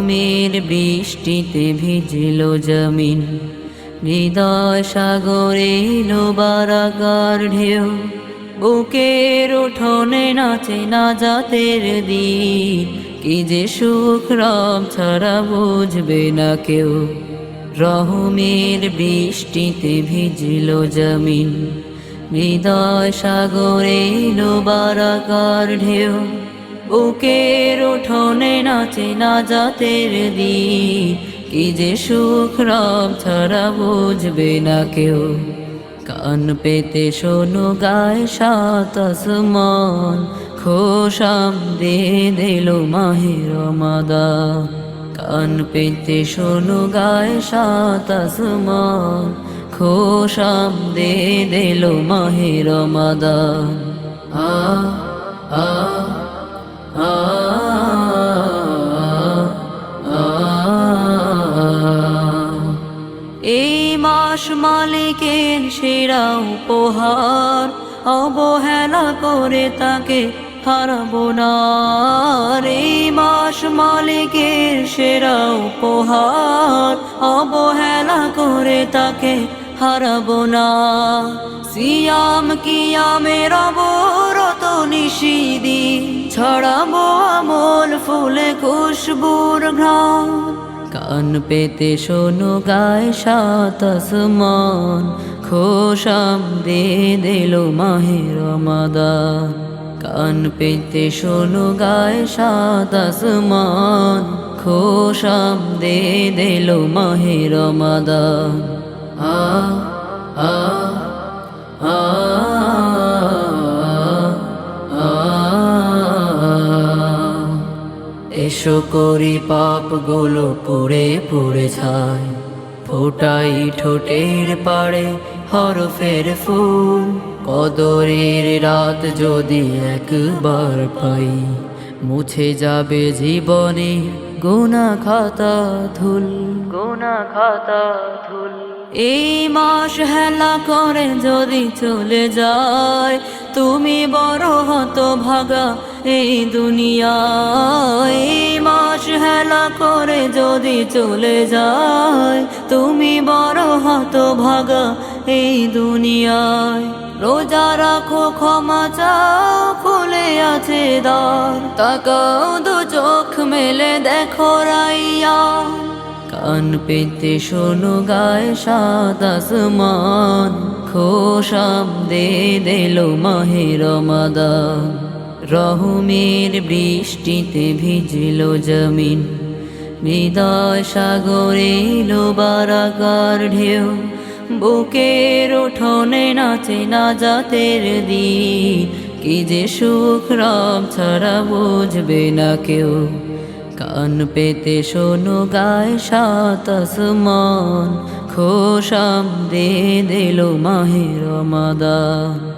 মের বৃষ্টিতে ভিজিল জমিন। হৃদয় সাগরে এলো বারাগার ঢেউ। বুকের উঠোনে নাচে না জাতের দিন কি যে সুখ, রব ছাড়া বুঝবে না কেউ। রহমের বৃষ্টিতে ভিজিল জমিন। হৃদয় সাগরে এলো বারাগার ঢেউ। বুকের উঠোনে নাচে না জাতের দি কি যে সুখ রব ছাড়া বুঝবে না কেউ। কান পেতে শোনো গায়ে সাত আসমান। খোশাম দে দিল মাহির মাদা কান পেতে শোনো গায়ে সাত আসমান। খোশাম দে দিল মাহির মাদা আ আ এই মাস মালিকের সেরা উপহার, অবহেলা করে তাকে হারাবো না। এই মাস মালিকের সেরা উপহার, অবহেলা করে তাকে হারাবো না। সিয়াম কিয়ামের অবরত নিশিদি ছড়াবো আমল ফুলে খুশবুর ঘ্রাণ। কান পেতে শোনো, গায়ে সাত আসমান। খোশাম দে দিল মাহের রমাদান। কান পেতে শোনো, গায়ে সাত আসমান। খোশাম দে দিল মাহের রমাদান। আ আ আ আ। এসো করি পাপগুলো পুড়ে পুড়ে ছাই ফোটাই ঠোঁটের পাড়ে হরফের ফুল। কদরের রাত যদি একবার পাই, মুছে যাবে জীবনে গোনা খাতা ধুল। গোনা খাতা ধুল। এই মাস হেলা করে যদি চলে যায়, তুমি বড় হত ভাগা এই দুনিয়ায়। এই মাস হেলা করে যদি চলে যায়, তুমি বড় হত ভাগা এই দুনিয়ায়। রোজা রাখো, ক্ষমা চাও, খুলে আছে দ্বার। তাকাও দু চোখ মেলে, দেখো রাইয়া। কান পেতে শোনো, গায়ে সাত আসমান। খোশাম দে দিল মাহের রমাদান। রহমের বৃষ্টিতে ভিজল জমিন। হৃদয় সাগরে এলো বারাগার ঢেউ। বুকের উঠোনে নাচে না জাতের দি কি যে সুখ রব ছাড়া বুঝবে না কেউ। কান পেতে শোনো গায় সাত আসমান খোশাম দে দিল মাহের রমাদান।